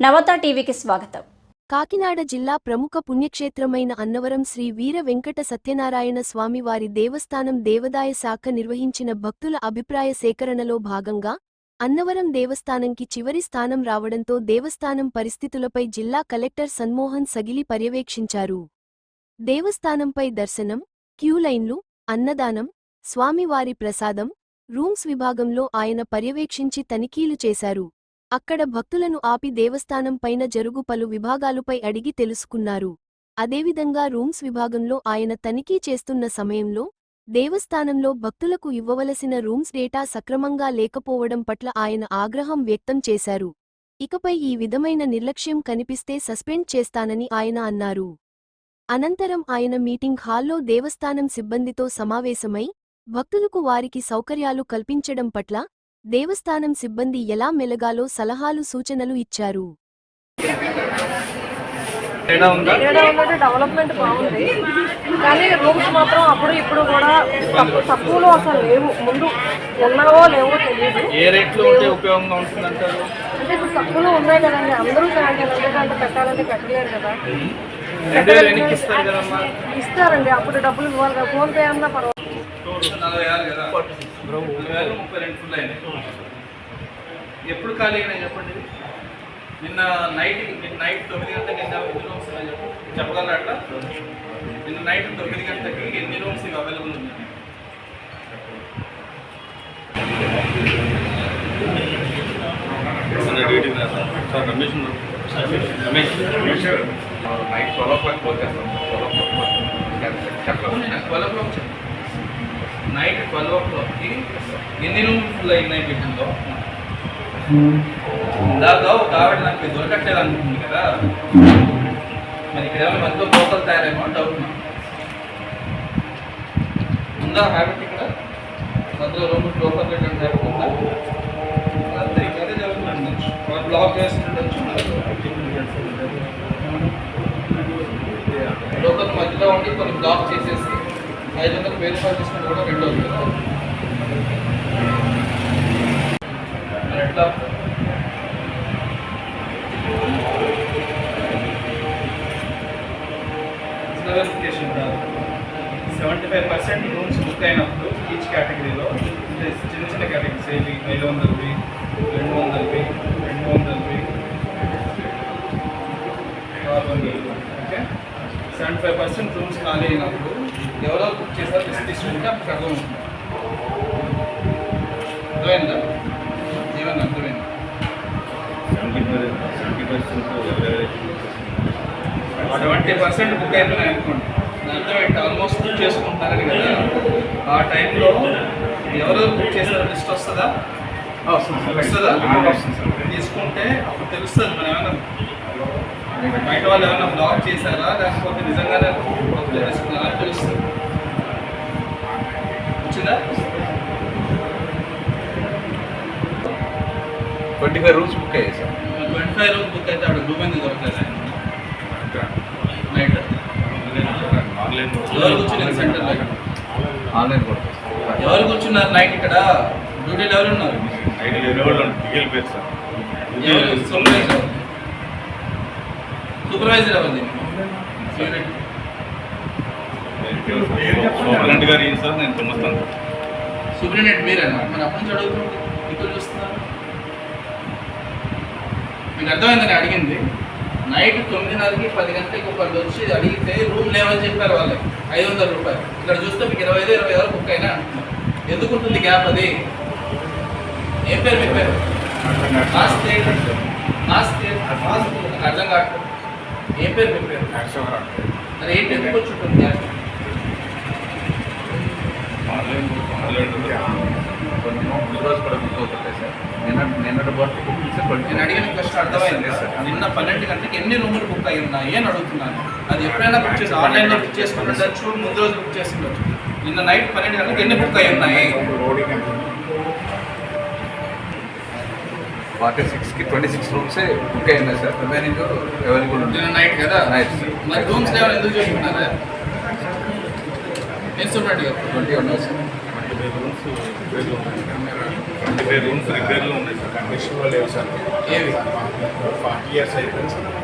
నవత టీవీకి స్వాగతం. కాకినాడ జిల్లా ప్రముఖ పుణ్యక్షేత్రమైన అన్నవరం శ్రీ వీర వెంకట సత్యనారాయణ స్వామివారి దేవస్థానం దేవదాయ శాఖ నిర్వహించిన భక్తుల అభిప్రాయ సేకరణలో భాగంగా అన్నవరం దేవస్థానంకి చివరి స్థానం రావడంతో దేవస్థానం పరిస్థితులపై జిల్లా కలెక్టర్ సన్మోహన్ సగిలి పర్యవేక్షించారు. దేవస్థానంపై దర్శనం క్యూలైన్లు అన్నదానం స్వామివారి ప్రసాదం రూమ్స్ విభాగంలో ఆయన పర్యవేక్షించి తనిఖీలు చేశారు. అక్కడ భక్తులను ఆపి దేవస్థానం పైన జరుగు పలు విభాగాలుపై అడిగి తెలుసుకున్నారు. అదేవిధంగా రూమ్స్ విభాగంలో ఆయన తనిఖీ చేస్తున్న సమయంలో దేవస్థానంలో భక్తులకు ఇవ్వవలసిన రూమ్స్ డేటా సక్రమంగా లేకపోవడం పట్ల ఆయన ఆగ్రహం వ్యక్తం చేశారు. ఇకపై ఈ విధమైన నిర్లక్ష్యం కనిపిస్తే సస్పెండ్ చేస్తానని ఆయన అన్నారు. అనంతరం ఆయన మీటింగ్ హాల్లో దేవస్థానం సిబ్బందితో సమావేశమై భక్తులకు వారికి సౌకర్యాలు కల్పించడం పట్ల దేవస్థానం సిబ్బంది ఎలా మెలగాలో సలహాలు సూచనలు ఇచ్చారు. డెవలప్మెంట్ బాగుంది. కానీ రూమ్స్ మాత్రం అప్పుడు ఇప్పుడు కూడా తక్కువ తక్కువలో అసలు లేవు. ముందు ఉన్నావో లేవో తెలియదు ఏ రేట్లో ఉంటే ఉపయోగంగా ఉంటుంది అంటారు అంటే ఇప్పుడు తక్కువలో ఉన్నాయి కదండి. అందరూ కానీ ఎందుకంటే పెట్టాలంటే పెట్టలేరు కదా. ఇస్తారండి. అప్పుడు డబ్బులు ఇవ్వాలి కదా. ఫోన్ పే అన్నా పర్వాలేదు. ఎప్పుడు ఖాళీ అయినాయి చెప్పండి. నిన్న నైట్ నిన్న నైట్ తొమ్మిది గంటలకు ఎన్ని ఎన్ని రూమ్స్ ఉన్నాయి చెప్పు. చెప్పగలరా అట్లా? నిన్న నైట్ తొమ్మిది గంటలకి ఎన్ని రూమ్స్ ఇవి అవైలబుల్ ఉన్నాయి? నైట్ ట్వెల్వ్ ఓ క్లాక్ చేస్తాం. Twelve o'clock twelve o'clock night twelve ఓ క్లాక్కి ఎన్ని రూమ్స్ ఫుల్ అయినాయి వీటిల్లో ఇందాక ఒక ఆవిడ నాకు దొరకట్లేదు అనుకుంటుంది కదా. మరి ఇక్కడ ఏమైనా మధ్యలో లోకల్ తయారేమో డౌట్. ఉందా హ్యాబిట్ ఇక్కడ? మధ్యలో రూమ్ హ్యాబిట్ ఉందా అంతే ఇంకా అదే జరుగుతుంది వాళ్ళు బ్లాక్ చేస్తుండొచ్చు లోకల్ మధ్యలో ఉండి కొన్ని బ్లాక్ చేసేసి ఐదు వందలు పేరు రూపాయలు తీసుకుంటే కూడా రెండు అవుతుంది ఎట్లా? వెరిఫికేషన్ కాదు seventy five percent rooms book అయినప్పుడు ఈచ్ కేటగిరీలో చిన్న చిన్న కేటగిరీస్ ఏవి? ఐదు వందలవి రెండు వందలవి రెండు వందలవి normal okay? Seventy five percent rooms ఖాళీ అయినప్పుడు ఎవరో బుక్ చేశారు లిస్ట్ తీసుకుంటే అప్పుడు అర్థం అవుతుంది అర్థమైందా? ఏమన్నా అర్థమైందా. ట్వంటీ పర్సెంట్ బుక్ అయిపోయినాయి అనుకోండి. అర్థం ఏంటి ఆల్మోస్ట్ బుక్ చేసుకుంటారని కదా. ఆ టైంలో ఎవరెవరు బుక్ చేశారో లిస్ట్ వస్తుందా? వస్తుందా తీసుకుంటే అప్పుడు తెలుస్తుంది మనం ఏమైనా బయట వాళ్ళు ఏమైనా బ్లాక్ చేశారా? లేకపోతే నిజంగానే తీసుకున్నారా తెలుస్తుంది. వచ్చిందా? ట్వంటీ ఫైవ్ రూమ్స్ బుక్ అయ్యాయి sir. Twenty five room book అయితే ఆవిడ రూమ్ ఎందుకు దొరకలేదు? నైట్ ఎవరు కూర్చున్నారు సెంటర్లో ఇక్కడ? ఆన్లైన్ కూడా. ఎవరు కూర్చున్నారు నైట్ ఇక్కడ? డ్యూటీలో ఎవరు ఉన్నారు? ఎవరు సూపర్వైజర్ సూపర్వైజర్ ఎవరు యూనిట్ గారు ఏం సార్? నేను తుమ్మస్తాను సూపరింటెండెంట్ మీరేనా? మరి అప్పటి నుంచి అడుగుతుంటే ఇక్కడ చూస్తున్నారు. మీకు అర్థమైందని అడిగింది. నైట్ తొమ్మిదిన్నరకి పది గంటలకి ఒకళ్ళు వచ్చి అడిగితే రూమ్ లేవని చెప్పారు వాళ్ళకి ఐదు వందల రూపాయలు. ఇక్కడ చూస్తే మీకు ఇరవై ఐదు ఇరవై ఆరు బుక్ అయినా అంటున్నారు. ఎందుకు ఉంటుంది గ్యాప్ అది? ఏం పేరు మీ పేరు? Mass theatre. Mass theatre. అర్థం కావట్లేదు ఏం పేరు మీ పేరు? మరి ఏంటి ఎందుకు వచ్చి ఉంటుంది గ్యాప్? రోజు కూడా బుక్ సార్ నిన్న నిన్నటి బట్టి బుకింగ్స్ నేను అడిగిన క్వశ్చన్ అర్థమైంది? నిన్న పన్నెండు గంటలకు ఎన్ని రూములు బుక్ అయి ఉన్నాయి అని అడుగుతున్నాను. అది ఎప్పుడైనా బుక్ చేసి ఆన్లైన్లో బుక్ చేసుకుంటుండొచ్చు ముందు రోజు బుక్ చేసి ఉండొచ్చు. నిన్న నైట్ పన్నెండు గంటలకు ఎన్ని బుక్ అయి ఉన్నాయి? ఫార్టీ సిక్స్కి ట్వంటీ సిక్స్ రూమ్సే బుక్ అయ్యింది సార్ రిమైనింగ్ అవైలబుల్ నిన్న నైట్ కదా? Night. మరి రూమ్స్ లేవని ఎందుకు చూసుకున్నారా ఇన్స్ట్రుమెంట్ ట్వంటీ ఉన్నాయి సార్ రూమ్స్ రిపేర్లు ఉన్నాయి ట్వంటీ ఫైవ్ రూమ్స్ రిపేర్లు ఉన్నాయి సార్ కండిషన్లో లేవు సార్ ఏవి ఫార్టీ ఇయర్స్ అయిపోయింది సార్